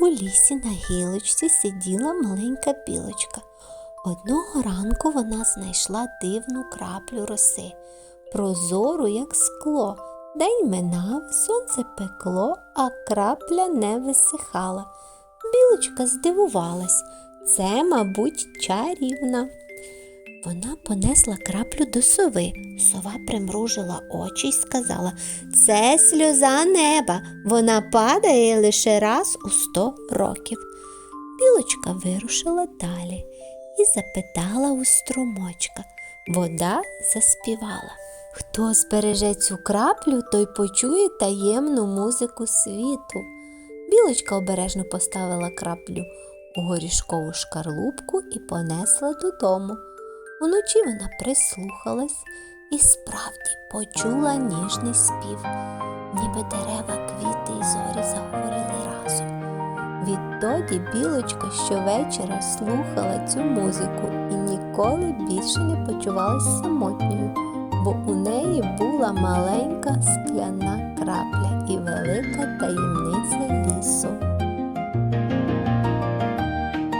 У лісі на гілочці сиділа маленька білочка. Одного ранку вона знайшла дивну краплю роси, прозору, як скло. День минав, сонце пекло, а крапля не висихала. Білочка здивувалась. Це, мабуть, чарівна. Вона понесла краплю до сови. Сова примружила очі й сказала Це сльоза неба. Вона падає лише раз у сто років. Білочка вирушила далі і запитала у струмочка. Вода заспівала. Хто збереже цю краплю, той почує таємну музику світу. Білочка обережно поставила краплю у горішкову шкарлупку і понесла додому. Уночі вона прислухалась і справді почула ніжний спів, ніби дерева, квіти і зорі заговорили разом. Відтоді білочка щовечора слухала цю музику і ніколи більше не почувалась самотньою, бо у неї була маленька скляна крапля і велика таємниця.